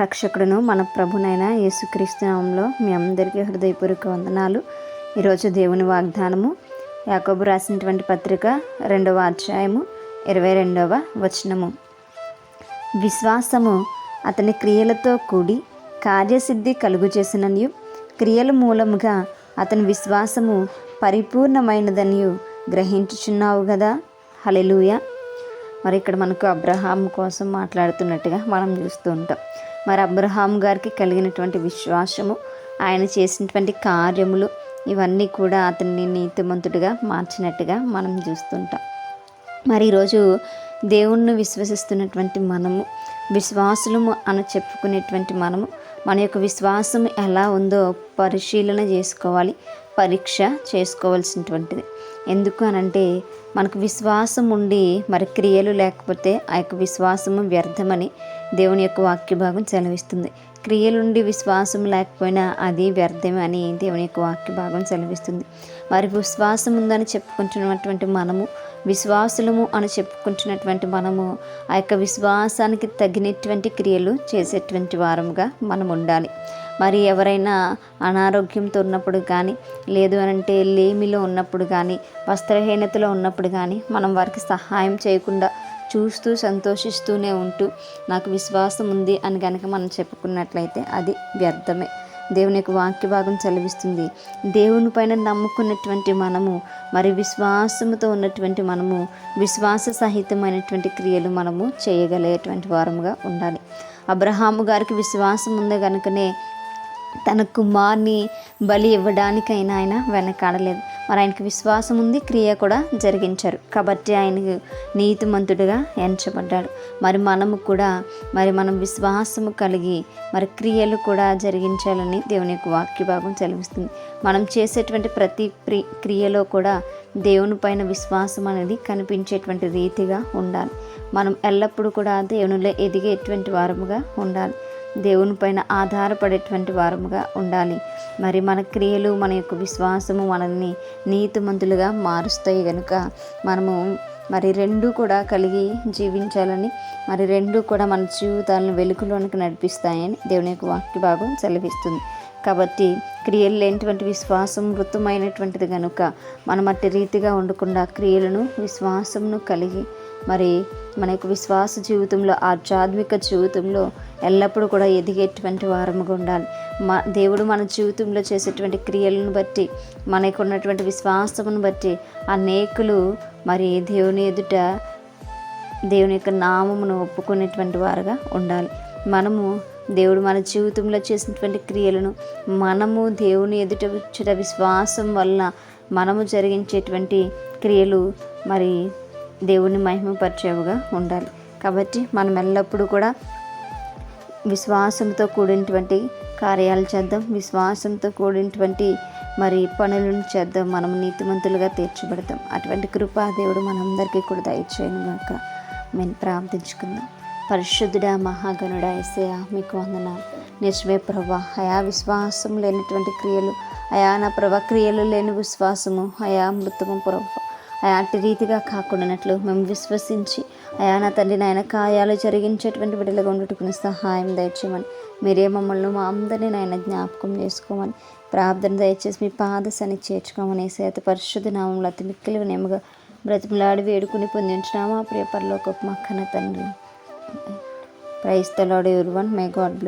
రక్షకుడును మన ప్రభునైన యేసుక్రీస్తునామంలో మీ అందరికీ హృదయపూర్వక వందనాలు. ఈరోజు దేవుని వాగ్దానము యాకోబు రాసినటువంటి పత్రిక రెండవ అధ్యాయము ఇరవై రెండవ వచనము. విశ్వాసము అతని క్రియలతో కూడి కార్యసిద్ధి కలుగు చేసిననియు క్రియల మూలముగా అతని విశ్వాసము పరిపూర్ణమైనదనియు గ్రహించుచున్నావు కదా హలెలుయ మరి ఇక్కడ మనకు అబ్రహాం కోసం మాట్లాడుతున్నట్టుగా మనం చూస్తూ ఉంటాం. మరి అబ్రహాం గారికి కలిగినటువంటి విశ్వాసము ఆయన చేసినటువంటి కార్యములు ఇవన్నీ కూడా అతన్ని నీతిమంతుడిగా మార్చినట్టుగా మనం చూస్తుంటాం. మరి ఈరోజు దేవుణ్ణి విశ్వసిస్తున్నటువంటి మనము విశ్వాసులము అని చెప్పుకునేటువంటి మనము మన యొక్క విశ్వాసం ఎలా ఉందో పరిశీలన చేసుకోవాలి పరీక్ష చేసుకోవాల్సినటువంటిది. ఎందుకు అనంటే మనకు విశ్వాసం ఉండి మరి క్రియలు లేకపోతే ఆ యొక్క విశ్వాసము వ్యర్థమని దేవుని యొక్క వాక్య భాగం సెలవిస్తుంది. క్రియలుండి విశ్వాసం లేకపోయినా అది వ్యర్థమే అని దేవుని యొక్క వాక్య భాగం సెలవిస్తుంది. మరి విశ్వాసం ఉందని చెప్పుకుంటున్నటువంటి మనము విశ్వాసులము అని చెప్పుకుంటున్నటువంటి మనము ఆ యొక్క విశ్వాసానికి తగినటువంటి క్రియలు చేసేటువంటి వారముగా మనం ఉండాలి మరి ఎవరైనా అనారోగ్యంతో ఉన్నప్పుడు కానీ లేదు అనంటే లేమిలో ఉన్నప్పుడు కానీ వస్త్రహీనతలో ఉన్నప్పుడు కానీ మనం వారికి సహాయం చేయకుండా చూస్తూ సంతోషిస్తూనే ఉంటూ నాకు విశ్వాసం ఉంది అని కనుక మనం చెప్పుకున్నట్లయితే అది వ్యర్థమే. దేవుని యొక్క వాక్య భాగం చదివిస్తుంది దేవుని పైన నమ్ముకున్నటువంటి మనము మరి విశ్వాసముతో ఉన్నటువంటి మనము విశ్వాస సహితమైనటువంటి క్రియలు మనము చేయగలిగేటువంటి వారముగా ఉండాలి. అబ్రహాము గారికి విశ్వాసం ఉంది కనుకనే తన కుమార్ని బలి ఇవ్వడానికైనా ఆయన వెనకాడలేదు. మరి ఆయనకి విశ్వాసం ఉంది క్రియ కూడా జరిగించారు. కాబట్టి ఆయన నీతిమంతుడిగా ఎంచబడ్డాడు. మరి మనము కూడా మరి మనం విశ్వాసము కలిగి మరి క్రియలు కూడా జరిగించాలని దేవుని యొక్క వాక్య భాగం మనం చేసేటువంటి ప్రతి క్రియలో కూడా దేవుని పైన విశ్వాసం అనేది కనిపించేటువంటి రీతిగా ఉండాలి. మనం ఎల్లప్పుడూ కూడా దేవునిలో ఎదిగేటువంటి వారముగా ఉండాలి. దేవుని పైన ఆధారపడేటువంటి వారముగా ఉండాలి. మరి మన క్రియలు మన యొక్క విశ్వాసము మనల్ని నీతిమంతులుగా మారుస్తాయి కనుక మనము మరి రెండు కూడా కలిగి జీవించాలని మరి రెండు కూడా మన జీవితాలను వెలుగులోనికి నడిపిస్తాయని దేవుని యొక్క వాక్య భాగం సెలవిస్తుంది. కాబట్టి క్రియలు లేనిటువంటి విశ్వాసం మృతమైనటువంటిది కనుక మనం అట్టి రీతిగా ఉండకుండా క్రియలను విశ్వాసమును కలిగి మరి మన యొక్క విశ్వాస జీవితంలో ఆధ్యాత్మిక జీవితంలో ఎల్లప్పుడూ కూడా ఎదిగేటువంటి వారముగా ఉండాలి. మా దేవుడు మన జీవితంలో చేసేటువంటి క్రియలను బట్టి మనకు ఉన్నటువంటి విశ్వాసమును బట్టి అనేకులు మరి దేవుని ఎదుట దేవుని యొక్క నామమును ఒప్పుకునేటువంటి వారుగా ఉండాలి. మనము దేవుడు మన జీవితంలో చేసినటువంటి క్రియలను మనము దేవుని ఎదుట విశ్వాసం వలన మనము జరిగించేటువంటి క్రియలు మరి దేవుని మహిమపరిచేవిగా ఉండాలి. కాబట్టి మనం ఎల్లప్పుడూ కూడా విశ్వాసంతో కూడినటువంటి కార్యాలు చేద్దాం. విశ్వాసంతో కూడినటువంటి మరి పనులను చేద్దాం. మనం నీతిమంతులుగా తీర్చబడతాం అటువంటి కృపా దేవుడు మనందరికీ కూడా దయచేయను గాక. మేము ప్రార్థించుకుందాం. పరిశుద్ధుడా మహాగణుడా ఎసయా మీకు వందన నిజమే ప్రభా. అయా విశ్వాసం లేనటువంటి క్రియలు అయా నా ప్రభా క్రియలు లేని విశ్వాసము అయా మృతము ప్రభా. అటు రీతిగా కాకుండానట్లు మేము విశ్వసించి అయా నా తండ్రి నాయన కాయాలు జరిగించేటువంటి బిడ్డలుగా ఉండటుకుని సహాయం దయచేయమని మీరే మమ్మల్ని మా అందరినీ నాయన జ్ఞాపకం చేసుకోమని ప్రార్థన దయచేసి మీ పాదశని చేర్చుకోమని సేత పరిశుద్ధ నామంలో అతి మిక్కిలి నేముగా బ్రతిమలాడి వేడుకుని పొందించినామా ప్రియ పరలోక మక్కన తండ్రి. ప్రైస్ ద ఎవరి వన్ మై గాడ్